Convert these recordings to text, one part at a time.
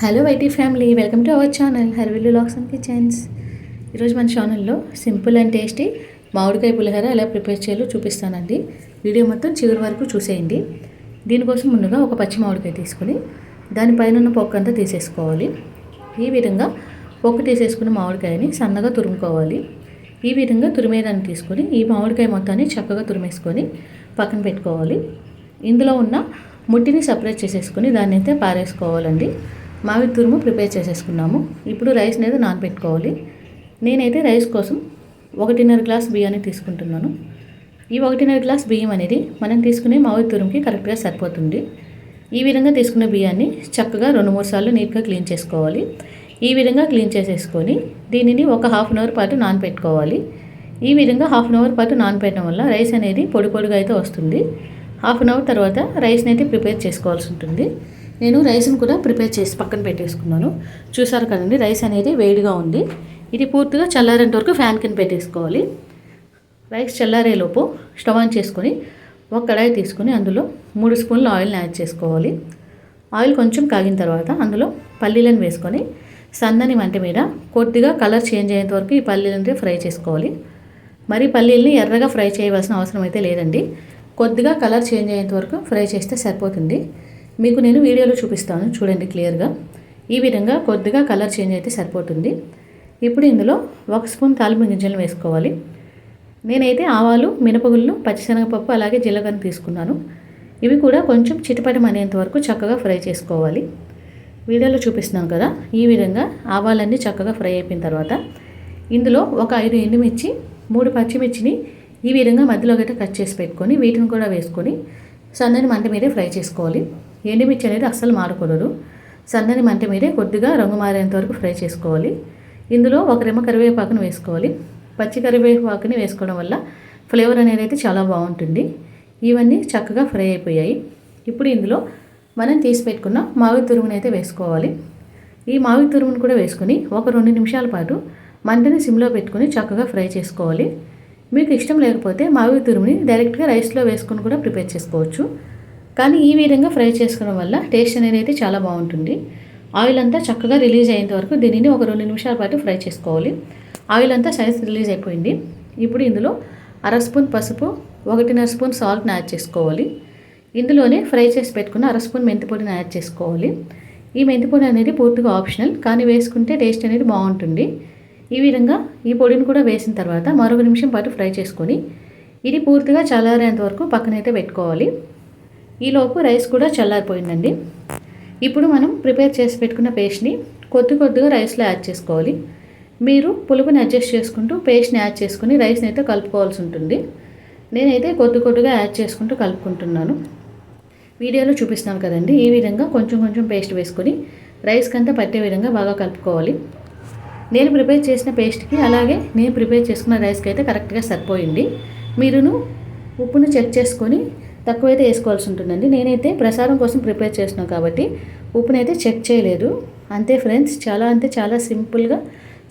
Hello YT family welcome to our channel హర్విల్లు lakhs and kitchens ఈరోజు మన ఛానల్లో సింపుల్ అండ్ టేస్టీ మామిడికాయ పులిహోర ఎలా ప్రిపేర్ చేయాలో చూపిస్తానండి. వీడియో మొత్తం చివరి వరకు చూసేయండి. దీనికోసం ముందుగా ఒక పచ్చి మామిడికాయ తీసుకొని దానిపైన ఉన్న పొక్క అంతా తీసేసుకోవాలి. ఈ విధంగా పొక్క తీసేసుకున్న మామిడికాయని సన్నగా తురుముకోవాలి. ఈ విధంగా తురిమేదాన్ని తీసుకొని ఈ మామిడికాయ మొత్తాన్ని చక్కగా తురిమేసుకొని పక్కన పెట్టుకోవాలి. ఇందులో ఉన్న ముట్టిని సపరేట్ చేసేసుకొని దాన్ని అయితే పారేసుకోవాలండి. మామిడి తురుము ప్రిపేర్ చేసేసుకున్నాము. ఇప్పుడు రైస్ అనేది నానబెట్టుకోవాలి. నేనైతే రైస్ కోసం ఒకటిన్నర గ్లాస్ బియ్యాన్ని తీసుకుంటున్నాను. ఈ ఒకటిన్నర గ్లాస్ బియ్యం అనేది మనం తీసుకునే మామిడి తురుముకి కరెక్ట్గా సరిపోతుంది. ఈ విధంగా తీసుకున్న బియ్యాన్ని చక్కగా రెండు మూడు సార్లు నీట్గా క్లీన్ చేసుకోవాలి. ఈ విధంగా క్లీన్ చేసేసుకొని దీనిని ఒక హాఫ్ అన్ అవర్ పాటు నానబెట్టుకోవాలి. ఈ విధంగా హాఫ్ అన్ అవర్ పాటు నానబెట్టడం వల్ల రైస్ అనేది పొడి పొడిగా అయితే వస్తుంది. హాఫ్ అన్ అవర్ తర్వాత రైస్ని అయితే ప్రిపేర్ చేసుకోవాల్సి ఉంటుంది. నేను రైస్ని కూడా ప్రిపేర్ చేసి పక్కన పెట్టేసుకున్నాను. చూసారు కదండి రైస్ అనేది వేడిగా ఉంది. ఇది పూర్తిగా చల్లారేంత వరకు ఫ్యాన్ కింద పెట్టేసుకోవాలి. రైస్ చల్లారేలోపు స్టవ్ ఆన్ చేసుకొని ఒక కడాయి తీసుకొని అందులో మూడు స్పూన్ల ఆయిల్ని యాడ్ చేసుకోవాలి. ఆయిల్ కొంచెం కాగిన తర్వాత అందులో పల్లీలను వేసుకొని సన్నని మంట మీద కొద్దిగా కలర్ చేంజ్ అయ్యేంత వరకు ఈ పల్లీలని ఫ్రై చేసుకోవాలి. మరి పల్లీల్ని ఎర్రగా ఫ్రై చేయవలసిన అవసరం అయితే లేదండి. కొద్దిగా కలర్ చేంజ్ అయ్యేంత వరకు ఫ్రై చేస్తే సరిపోతుంది. మీకు నేను వీడియోలో చూపిస్తాను. చూడండి క్లియర్గా. ఈ విధంగా కొద్దిగా కలర్ చేంజ్ అయితే సరిపోతుంది. ఇప్పుడు ఇందులో ఒక స్పూన్ తాలింపు గింజలు వేసుకోవాలి. నేనైతే ఆవాలు మినపగుళ్ళు పచ్చిశనగపప్పు అలాగే జీలకర్ర తీసుకున్నాను. ఇవి కూడా కొంచెం చిటపటం అనేంత వరకు చక్కగా ఫ్రై చేసుకోవాలి. వీడియోలో చూపిస్తున్నాను కదా ఈ విధంగా ఆవాలన్నీ చక్కగా ఫ్రై అయిపోయిన తర్వాత ఇందులో ఒక ఐదు ఎండుమిర్చి మూడు పచ్చిమిర్చిని ఈ విధంగా మధ్యలో గట్ట కట్ చేసి పెట్టుకొని వీటిని కూడా వేసుకొని సన్నని మంట మీదే ఫ్రై చేసుకోవాలి. ఎండుమిర్చి అనేది అస్సలు మారకూడదు సన్నని మంట మీదే కొద్దిగా రంగు మారేంత వరకు ఫ్రై చేసుకోవాలి. ఇందులో ఒక రెమ్మ కరివేపాకును వేసుకోవాలి. పచ్చి కరివేపాకుని వేసుకోవడం వల్ల ఫ్లేవర్ అనేది అయితే చాలా బాగుంటుంది. ఇవన్నీ చక్కగా ఫ్రై అయిపోయాయి. ఇప్పుడు ఇందులో మనం తీసి పెట్టుకున్న మావి తురుముని అయితే వేసుకోవాలి. ఈ మావి తురుమును కూడా వేసుకొని ఒక రెండు నిమిషాల పాటు మంటని సిమ్లో పెట్టుకొని చక్కగా ఫ్రై చేసుకోవాలి. మీకు ఇష్టం లేకపోతే మావి తురుముని డైరెక్ట్గా రైస్లో వేసుకొని కూడా ప్రిపేర్ చేసుకోవచ్చు. కానీ ఈ విధంగా ఫ్రై చేసుకోవడం వల్ల టేస్ట్ అనేది అయితే చాలా బాగుంటుంది. ఆయిల్ అంతా చక్కగా రిలీజ్ అయ్యేంత వరకు దీనిని ఒక రెండు నిమిషాల పాటు ఫ్రై చేసుకోవాలి. ఆయిల్ అంతా సైజ్ రిలీజ్ అయిపోయింది. ఇప్పుడు ఇందులో అర స్పూన్ పసుపు ఒకటిన్నర స్పూన్ సాల్ట్ని యాడ్ చేసుకోవాలి. ఇందులోనే ఫ్రై చేసి పెట్టుకున్న అర స్పూన్ మెంతిపొడిని యాడ్ చేసుకోవాలి. ఈ మెంతిపొడి అనేది పూర్తిగా ఆప్షనల్ కానీ వేసుకుంటే టేస్ట్ అనేది బాగుంటుంది. ఈ విధంగా ఈ పొడిని కూడా వేసిన తర్వాత మరొక నిమిషం పాటు ఫ్రై చేసుకొని ఇది పూర్తిగా చల్లారేంత వరకు పక్కనైతే పెట్టుకోవాలి. ఈలోపు రైస్ కూడా చల్లారిపోయిందండి. ఇప్పుడు మనం ప్రిపేర్ చేసి పెట్టుకున్న పేస్ట్ని కొద్ది కొద్దిగా రైస్లో యాడ్ చేసుకోవాలి. మీరు పులుపుని అడ్జస్ట్ చేసుకుంటూ పేస్ట్ని యాడ్ చేసుకుని రైస్ని అయితే కలుపుకోవాల్సి ఉంటుంది. నేనైతే కొద్ది కొద్దిగా యాడ్ చేసుకుంటూ కలుపుకుంటున్నాను. వీడియోలో చూపిస్తున్నాను కదండి ఈ విధంగా కొంచెం కొంచెం పేస్ట్ వేసుకొని రైస్కి అంతా పట్టే విధంగా బాగా కలుపుకోవాలి. నేను ప్రిపేర్ చేసిన పేస్ట్కి అలాగే నేను ప్రిపేర్ చేసుకున్న రైస్కి అయితే కరెక్ట్గా సరిపోయింది. మీరును ఉప్పును చెక్ చేసుకొని తక్కువైతే వేసుకోవాల్సి ఉంటుందండి. నేనైతే ప్రసారం కోసం ప్రిపేర్ చేస్తున్నాను కాబట్టి ఉప్పునైతే చెక్ చేయలేదు. అంతే ఫ్రెండ్స్ చాలా అంటే చాలా సింపుల్గా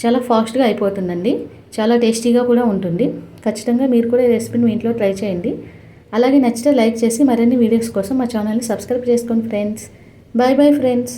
చాలా ఫాస్ట్గా అయిపోతుందండి. చాలా టేస్టీగా కూడా ఉంటుంది. ఖచ్చితంగా మీరు కూడా ఈ రెసిపీని మీ ఇంట్లో ట్రై చేయండి. అలాగే నచ్చితే లైక్ చేసి మరిన్ని వీడియోస్ కోసం మా ఛానల్ని సబ్స్క్రైబ్ చేసుకోండి ఫ్రెండ్స్. Bye bye friends.